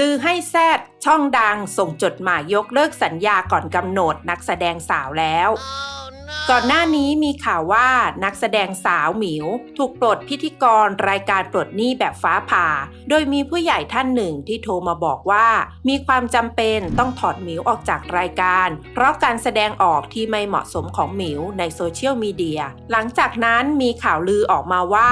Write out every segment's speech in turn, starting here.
ลือให้แซดช่องดังส่งจดหมายยกเลิกสัญญาก่อนกำหนดนักแสดงสาวแล้ว ก่อนหน้านี้มีข่าวว่านักแสดงสาวหมิว ถูกปลดพิธีกรรายการปลดหนี้แบบฟ้าผ่า โดยมีผู้ใหญ่ท่านหนึ่งที่โทรมาบอกว่า มีความจำเป็นต้องถอดหมิวออกจากรายการ เพราะการแสดงออกที่ไม่เหมาะสมของหมิวในโซเชียลมีเดีย หลังจากนั้นมีข่าวลือออกมาว่า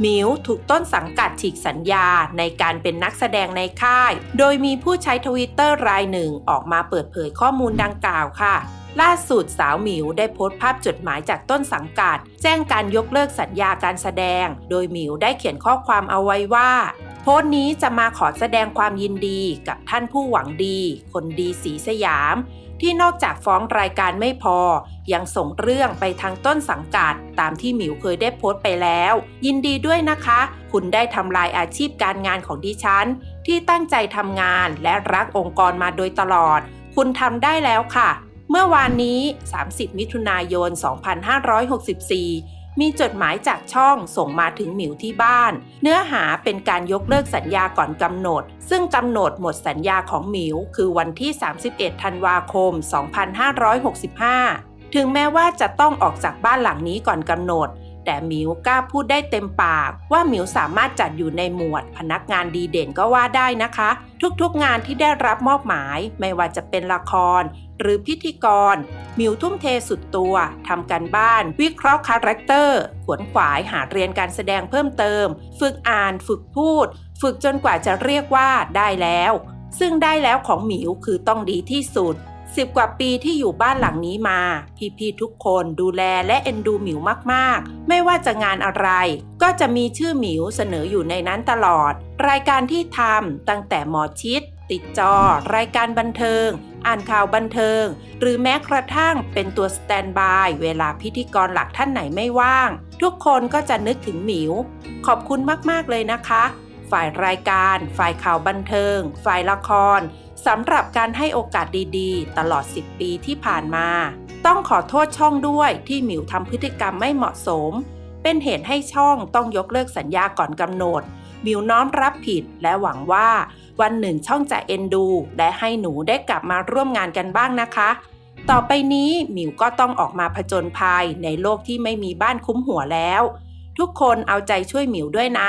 หมิวถูกต้นสังกัดฉีกสัญญาในการเป็นนักแสดงในค่าย โดยมีผู้ใช้ทวิตเตอร์รายหนึ่งออกมาเปิดเผยข้อมูลดังกล่าวค่ะ ล่าสุดสาวหมิวได้โพสต์ภาพจดหมายจากต้นสังกัด แจ้งการยกเลิกสัญญาการแสดง โดยหมิวได้เขียนข้อความเอาไว้ว่า โพสต์นี้จะมาขอแสดงความยินดีกับท่านผู้หวังดี คนดีสีสยาม ที่นอกจากฟ้องรายการไม่พอ ยังส่งเรื่องไปทางต้นสังกัด ตามที่หมิวเคยได้โพสต์ไปแล้ว ยินดีด้วยนะคะ คุณได้ทำลายอาชีพการงานของดิฉัน ที่ตั้งใจทำงานและรักองค์กรมาโดยตลอด คุณทำได้แล้วค่ะ เมื่อวานนี้ 30 มิถุนายน 2564 มีจดหมายจากช่องส่งมาถึงหมิวที่บ้าน เนื้อหาเป็นการยกเลิกสัญญาก่อนกำหนด ซึ่งกำหนดหมดสัญญาของหมิว คือวันที่ 31 ธันวาคม 2565 ถึงแม้ว่าจะต้องออกจากบ้านหลังนี้ก่อนกำหนด แต่หมิวกล้าพูดได้เต็มปาก ว่าหมิวสามารถจัดอยู่ในหมวด พนักงานดีเด่นก็ว่าได้นะคะ ทุกๆงานที่ได้รับมอบหมาย ไม่ว่าจะเป็นละคร หรือพิธีกรหมิวทุ่มเทสุดตัวทำการบ้าน วิเคราะห์คาแรคเตอร์ขวนขวายหาเรียนการแสดงเพิ่มเติม ฝึกอ่าน ฝึกพูด ฝึกจนกว่าจะเรียกว่าได้แล้ว ซึ่งได้แล้วของหมิวคือต้องดีที่สุด สิบกว่าปีที่อยู่บ้านหลังนี้มา พี่ๆทุกคนดูแลและเอ็นดูหมิวมากๆ ไม่ว่าจะงานอะไร ก็จะมีชื่อหมิวเสนออยู่ในนั้นตลอด รายการที่ทำตั้งแต่หมอชิด ติดจอ รายการบันเทิง อ่านข่าวบันเทิง หรือแม้กระทั่งเป็นตัวสแตนบาย เวลาพิธีกรหลักท่านไหนไม่ว่าง ทุกคนก็จะนึกถึงหมิว ขอบคุณมากๆเลยนะคะ ฝ่ายรายการ ฝ่ายข่าวบันเทิง ฝ่ายละคร สำหรับการให้โอกาสดีๆ ตลอด 10 ปีที่ผ่านมา ต้องขอโทษช่องด้วยที่หมิวทำพฤติกรรมไม่เหมาะสม เป็นเหตุให้ช่องต้องยกเลิกสัญญาก่อนกำหนด หมิวน้อมรับผิดและหวังว่า วันหนึ่งช่องจะเอ็นดู และให้หนูได้กลับมาร่วมงานกันบ้างนะคะ ต่อไปนี้หมิวก็ต้องออกมาผจญภัยในโลกที่ไม่มีบ้านคุ้มหัวแล้ว ทุกคนเอาใจช่วยหมิวด้วยนะ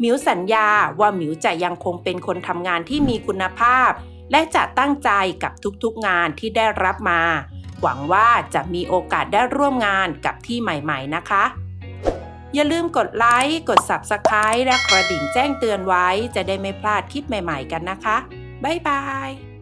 หมิวสัญญาว่าหมิวจะยังคงเป็นคนทำงานที่มีคุณภาพ และจะตั้งใจกับทุกๆงานที่ได้รับมา หวังว่าจะมีโอกาสได้ร่วมงานกับที่ใหม่ๆนะคะ อย่าลืมกดไลค์ กด Subscribe และกระดิ่งแจ้งเตือนไว้ จะได้ไม่พลาดคลิปใหม่ๆกันนะคะ บ๊ายบาย